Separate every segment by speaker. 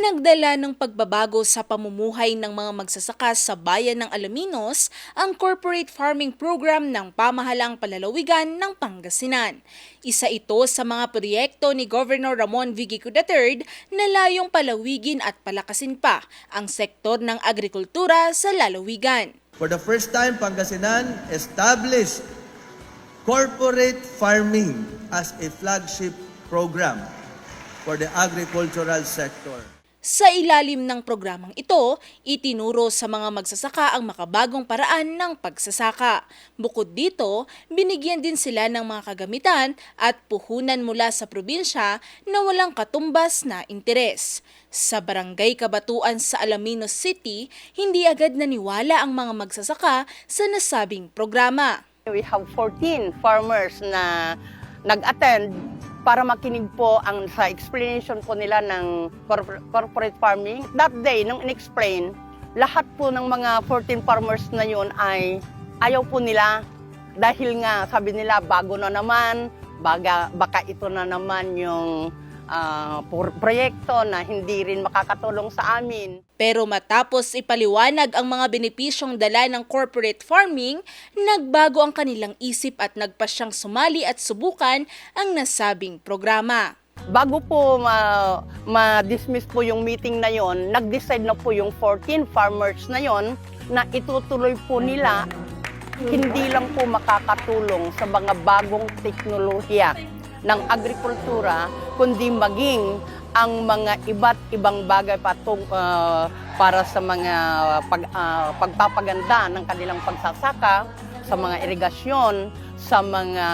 Speaker 1: nagdala ng pagbabago sa pamumuhay ng mga magsasaka sa bayan ng Alaminos ang corporate farming program ng pamahalang palalawigan ng Pangasinan. Isa ito sa mga proyekto ni Governor Ramon Vigico III na layong palawigin at palakasin pa ang sektor ng agrikultura sa lalawigan.
Speaker 2: For the first time, Pangasinan established corporate farming as a flagship program for the agricultural sector.
Speaker 1: Sa ilalim ng programang ito, itinuro sa mga magsasaka ang makabagong paraan ng pagsasaka. Bukod dito, binigyan din sila ng mga kagamitan at puhunan mula sa probinsya na walang katumbas na interes. Sa barangay Kabatuan sa Alaminos City, hindi agad naniwala ang mga magsasaka sa nasabing programa.
Speaker 3: We have 14 farmers na nag-attend para makinig po ang sa explanation po nila ng corpor- corporate farming. That day, nung in-explain, lahat po ng mga 14 farmers na yun ay ayaw po nila dahil nga sabi nila bago na naman, baga, baka ito na naman yung por- proyekto na hindi rin makakatulong sa amin.
Speaker 1: Pero matapos ipaliwanag ang mga benepisyong dala ng corporate farming, nagbago ang kanilang isip at nagpasyang sumali at subukan ang nasabing programa.
Speaker 3: Bago po ma- ma-dismiss po yung meeting na yon, nag-decide na po yung 14 farmers na yon na itutuloy po nila hindi lang po makakatulong sa mga bagong teknolohiya ng agrikultura, kundi maging ang mga iba't ibang bagay patung, ah, para sa mga pag, ah, pagpapaganda ng kanilang pagsasaka, sa mga irigasyon, sa mga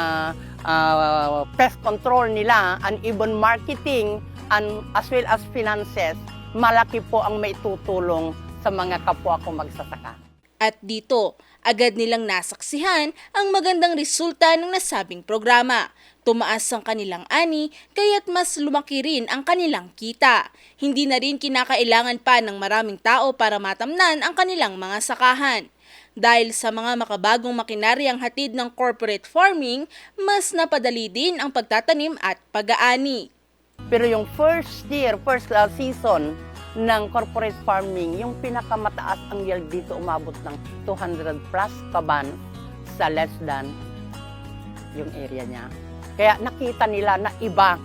Speaker 3: ah, pest control nila, and even marketing, and as well as finances, malaki po ang maitutulong sa mga kapwa ko magsasaka.
Speaker 1: At dito, agad nilang nasaksihan ang magandang resulta ng nasabing programa. Tumaas ang kanilang ani, kaya't mas lumaki rin ang kanilang kita. Hindi na rin kinakailangan pa ng maraming tao para matamnan ang kanilang mga sakahan. Dahil sa mga makabagong makinaryang hatid ng corporate farming, mas napadali din ang pagtatanim at pag-aani.
Speaker 3: Pero yung first year, first uh, season ng corporate farming, yung pinakamataas ang yield dito umabot ng 200 plus kaban sa less than yung area niya. Kaya nakita nila na iba.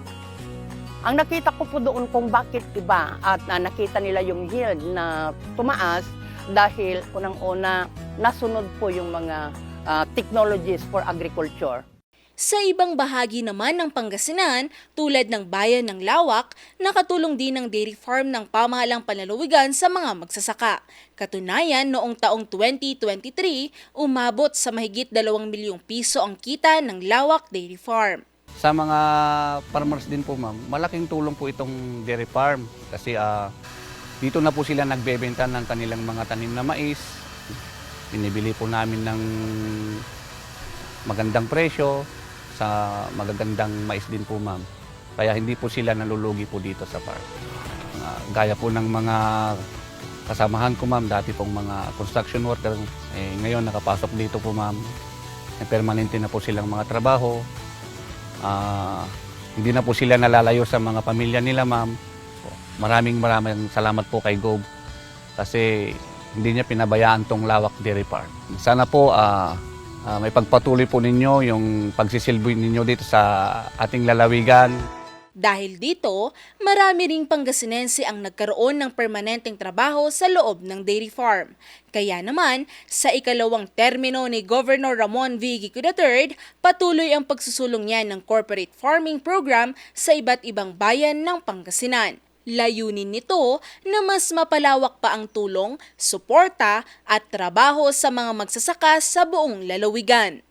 Speaker 3: Ang nakita ko po doon kung bakit iba at uh, nakita nila yung yield na tumaas dahil unang-una nasunod po yung mga uh, technologies for agriculture.
Speaker 1: Sa ibang bahagi naman ng Pangasinan, tulad ng bayan ng Lawak, nakatulong din ang dairy farm ng pamahalang panlalawigan sa mga magsasaka. Katunayan, noong taong 2023, umabot sa mahigit 2 milyong piso ang kita ng Lawak Dairy Farm.
Speaker 4: Sa mga farmers din po ma'am, malaking tulong po itong dairy farm kasi ah, dito na po sila nagbebenta ng kanilang mga tanim na mais. Binibili po namin ng magandang presyo sa magagandang mais din po ma'am. Kaya hindi po sila nalulugi po dito sa farm. Ah, gaya po ng mga kasamahan ko ma'am, dati pong mga construction worker, eh, ngayon nakapasok dito po ma'am. Eh, permanente na po silang mga trabaho, Ah, hindi na po sila nalalayo sa mga pamilya nila, ma'am. Maraming maraming salamat po kay Gob kasi hindi niya pinabayaan tong lawak dairy farm. Sana po ah, ah, may pagpatuloy po ninyo yung pagsisilbi ninyo dito sa ating lalawigan.
Speaker 1: Dahil dito, marami ring Pangasinense ang nagkaroon ng permanenteng trabaho sa loob ng dairy farm. Kaya naman, sa ikalawang termino ni Governor Ramon V. Gico III, patuloy ang pagsusulong niya ng corporate farming program sa iba't ibang bayan ng Pangasinan. Layunin nito na mas mapalawak pa ang tulong, suporta at trabaho sa mga magsasaka sa buong lalawigan.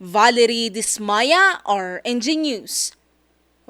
Speaker 1: Valerie Dismaya, RNG News.